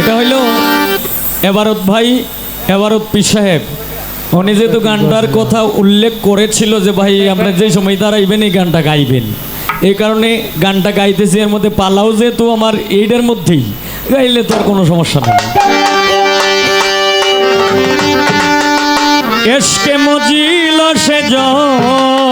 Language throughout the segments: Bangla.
এটা হইল এবারত ভাই, এবারত পি সাহেব। উনি যেহেতু গানটার কথা উল্লেখ করেছিল যে, ভাই, আমরা যে সময় দাঁড়াইবেন, এই গানটা গাইবেন। এই কারণে গানটা গাইতেছি, এর মধ্যে পালাও যেহেতু আমার এইটার মধ্যেই। গাইলে তো আর কোনো সমস্যা নেই। এসকে মজিল সে ও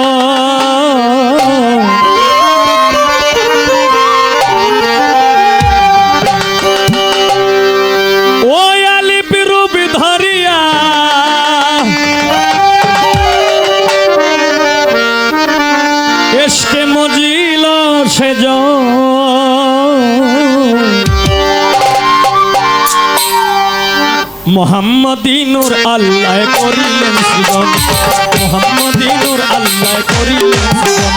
সে মোহাম্মদিনুর আল্লাহ করিলেন সৃজন। মোহাম্মদিনুর আল্লাহ করিলেন সৃজন।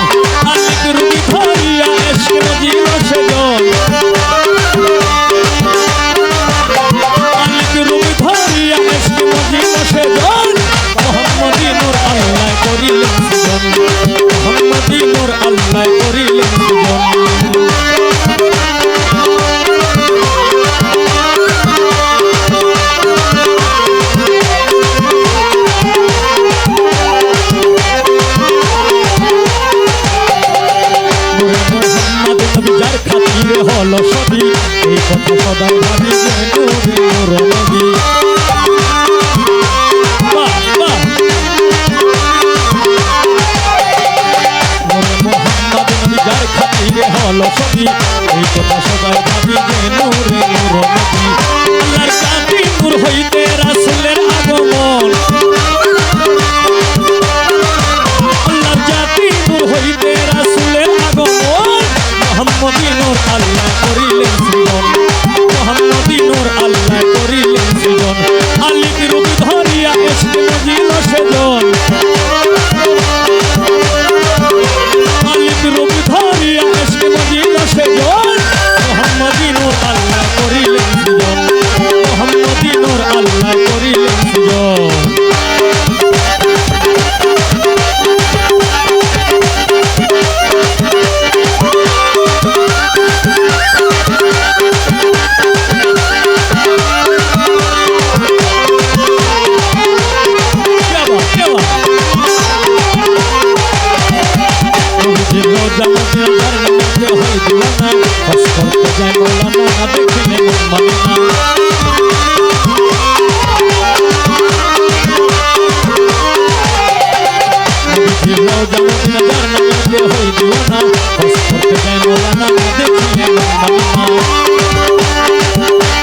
আলিক রূপী ধরিয়া এসকে সেজন সেজন মোহাম্মদিনুর আল্লাহ করিলেন মোহাম্মদিনুর আল্লাহ এই কথা সদাই ভাবি যে নূরে নূর নবী আল্লাহর কাতি নূর হইতে রাসূলের আগমন। মধ্যে হয় দিওয়ানা হস যায় মৌলানা না দেখিলে মন মানে না নবীজি রোজা মধ্যে ধর্ম দিওয়ানা হস যায় মৌলানা না দেখিলে মন মানে না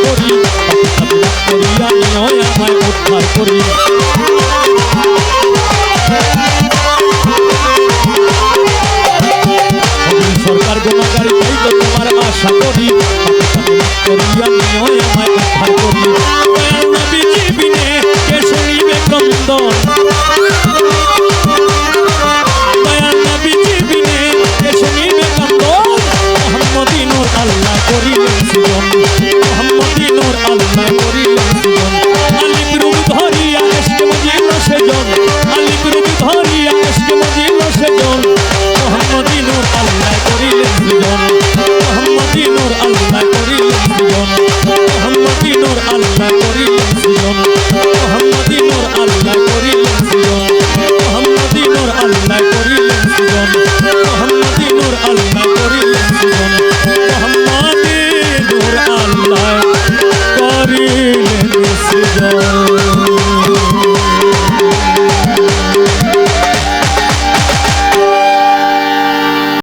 করি। করিয়া নিয় আমায় উদ্ধার করি কবির আশা করি করিয়া নিও আমায় উদ্ধার করি দয়াল কে শুনিবে ক্রন্দন মোহাম্মদী মোর